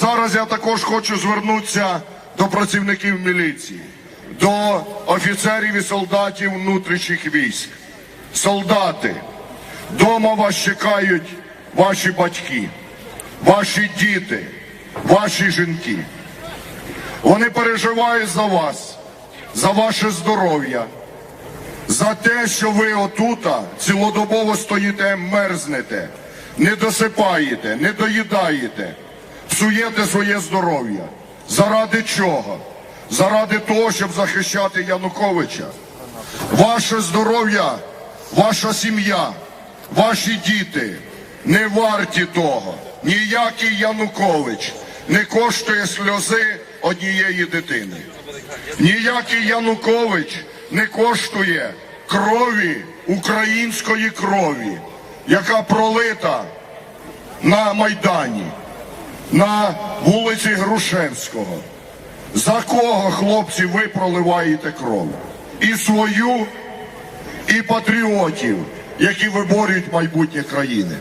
Зараз я також хочу звернутися до працівників міліції, до офіцерів і солдатів внутрішніх військ. Солдати, дома вас чекають ваші батьки, ваші діти, ваші жінки. Вони переживають за вас, за ваше здоров'я, за те, що ви отута цілодобово стоїте, мерзнете, не досипаєте, не доїдаєте, псуєте своє здоров'я. Заради чого? Заради того, щоб захищати Януковича. Ваше здоров'я, ваша сім'я, ваші діти не варті того. Ніякий Янукович не коштує сльози однієї дитини. Ніякий Янукович не коштує крові української крові, яка пролита на Майдані, на вулиці Грушевського. За кого, хлопці, ви проливаєте кров? І свою, і патріотів, які виборюють майбутнє країни.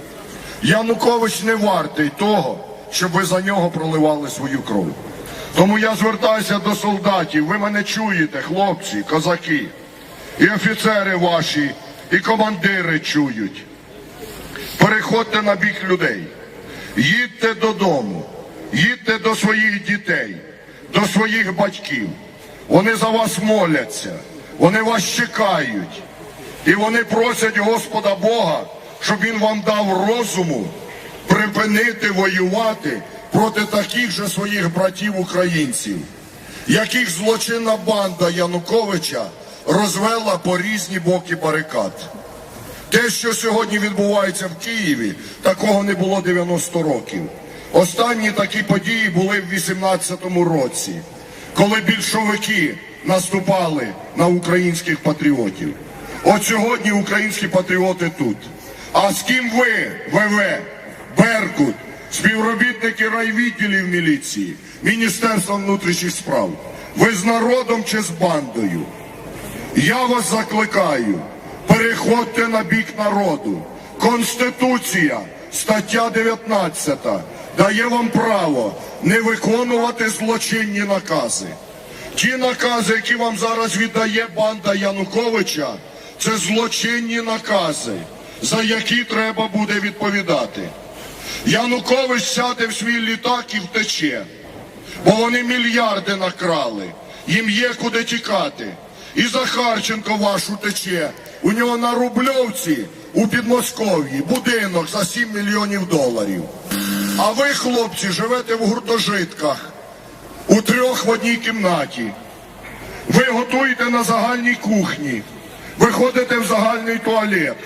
Янукович не вартий того, щоб ви за нього проливали свою кров. Тому я звертаюся до солдатів. Ви мене чуєте, хлопці, козаки, і офіцери ваші, і командири чують. Переходьте на бік людей, їдьте додому, їдьте до своїх дітей, до своїх батьків. Вони за вас моляться, вони вас чекають. І вони просять Господа Бога, щоб Він вам дав розуму припинити воювати проти таких же своїх братів українців, яких злочинна банда Януковича розвела по різні боки барикад. Те, що сьогодні відбувається в Києві, такого не було 90 років. Останні такі події були в 18-му році, коли більшовики наступали на українських патріотів. От сьогодні українські патріоти тут. А з ким ви, ВВ, Беркут, співробітники райвідділів міліції, Міністерства внутрішніх справ? Ви з народом чи з бандою? Я вас закликаю, переходьте на бік народу. Конституція, стаття 19, дає вам право не виконувати злочинні накази. Ті накази, які вам зараз віддає банда Януковича, це злочинні накази, за які треба буде відповідати. Янукович сяде в свій літак і втече, бо вони мільярди накрали, їм є куди тікати. І Захарченко ваш утече. У нього на Рубльовці у Підмосков'ї будинок за 7 мільйонів доларів. А ви, хлопці, живете в гуртожитках у трьох в одній кімнаті. Ви готуєте на загальній кухні, ви ходите в загальний туалет.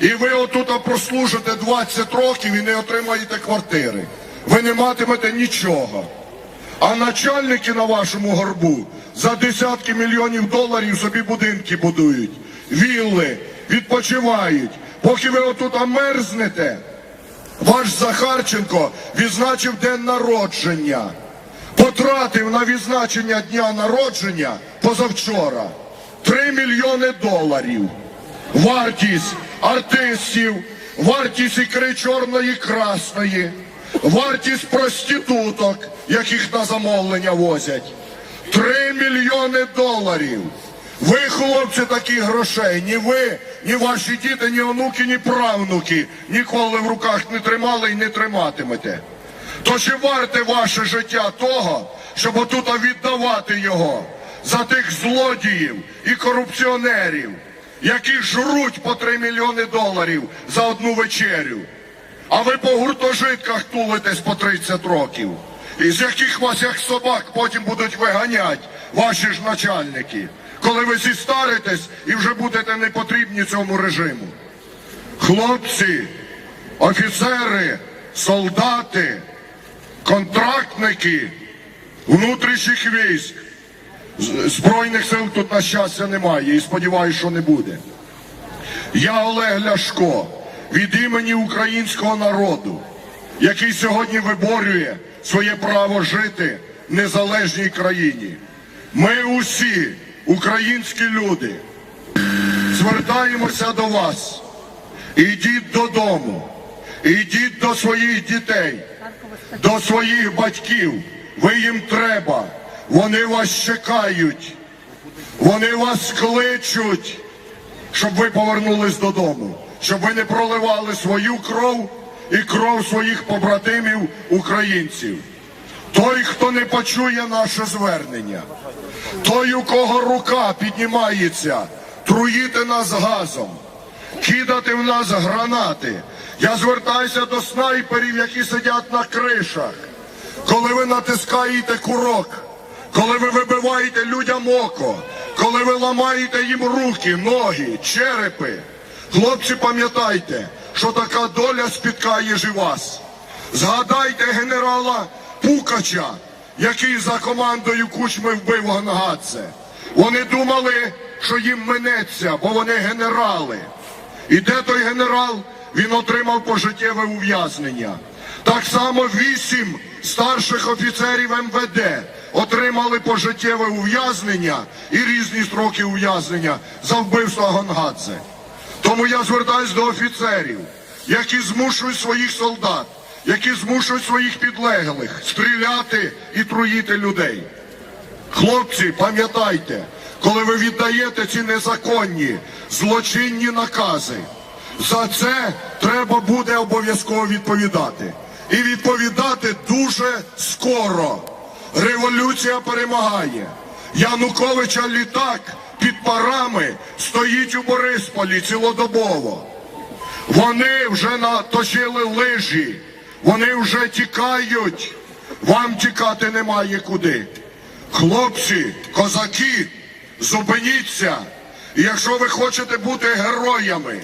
І ви отут прослужите 20 років і не отримаєте квартири. Ви не матимете нічого. А начальники на вашому горбу за десятки мільйонів доларів собі будинки будують, вілли, відпочивають. Поки ви отут мерзнете, ваш Захарченко відзначив день народження, потратив на відзначення дня народження позавчора 3 мільйони доларів. Вартість артистів, вартість ікри чорної красної, вартість проституток, яких на замовлення возять. Три мільйони доларів. Ви, хлопці, таких грошей, ні ви, ні ваші діти, ні онуки, ні правнуки ніколи в руках не тримали і не триматимете. То чи варте ваше життя того, щоб отут віддавати його за тих злодіїв і корупціонерів, які жруть по 3 мільйони доларів за одну вечерю? А ви по гуртожитках тулитесь по 30 років, із яких вас, як собак, потім будуть виганяти ваші ж начальники, коли ви зістаритесь і вже будете не потрібні цьому режиму. Хлопці, офіцери, солдати, контрактники внутрішніх військ. Збройних сил тут, на щастя, немає і сподіваюся, що не буде. Я Олег Ляшко від імені українського народу, який сьогодні виборює своє право жити в незалежній країні. Ми усі, українські люди, звертаємося до вас. Ідіть додому, ідіть до своїх дітей, до своїх батьків. Ви їм треба. Вони вас чекають. Вони вас кличуть, щоб ви повернулись додому, щоб ви не проливали свою кров і кров своїх побратимів українців. Той, хто не почує наше звернення, той, у кого рука піднімається, труїти нас газом, кидати в нас гранати. Я звертаюся до снайперів, які сидять на кришах. Коли ви натискаєте курок, коли ви вибиваєте людям око, коли ви ламаєте їм руки, ноги, черепи, хлопці, пам'ятайте, що така доля спіткає ж і вас. Згадайте генерала Пукача, який за командою Кучми вбив Гангадзе. Вони думали, що їм минеться, бо вони генерали. І де той генерал? Він отримав пожиттєве ув'язнення. Так само вісім старших офіцерів МВД отримали пожиттєве ув'язнення і різні строки ув'язнення за вбивство Гонгадзе. Тому я звертаюсь до офіцерів, які змушують своїх солдат, які змушують своїх підлеглих стріляти і труїти людей. Хлопці, пам'ятайте, коли ви віддаєте ці незаконні злочинні накази, за це треба буде обов'язково відповідати. І відповідати дуже скоро. Революція перемагає. Януковича літак під парами стоїть у Борисполі цілодобово. Вони вже наточили лижі, вони вже тікають. Вам тікати немає куди. Хлопці, козаки, зупиніться. І якщо ви хочете бути героями,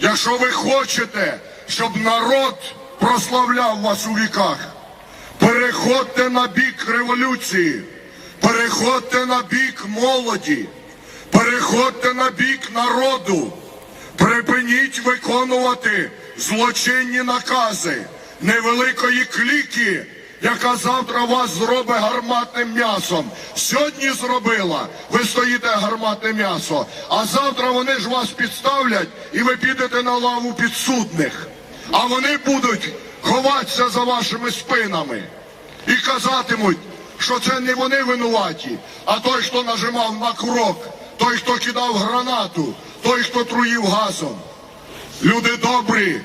якщо ви хочете, щоб народ прославляв вас у віках, переходьте на бік революції, переходьте на бік молоді, переходьте на бік народу. Припиніть виконувати злочинні накази невеликої кліки, яка завтра вас зробить гарматним м'ясом. Сьогодні зробила, ви стоїте гарматне м'ясо, а завтра вони ж вас підставлять і ви підете на лаву підсудних. А вони будуть ховатися за вашими спинами і казатимуть, що це не вони винуваті, а той, хто нажимав на крок, той, хто кидав гранату, той, хто труїв газом. Люди добрі,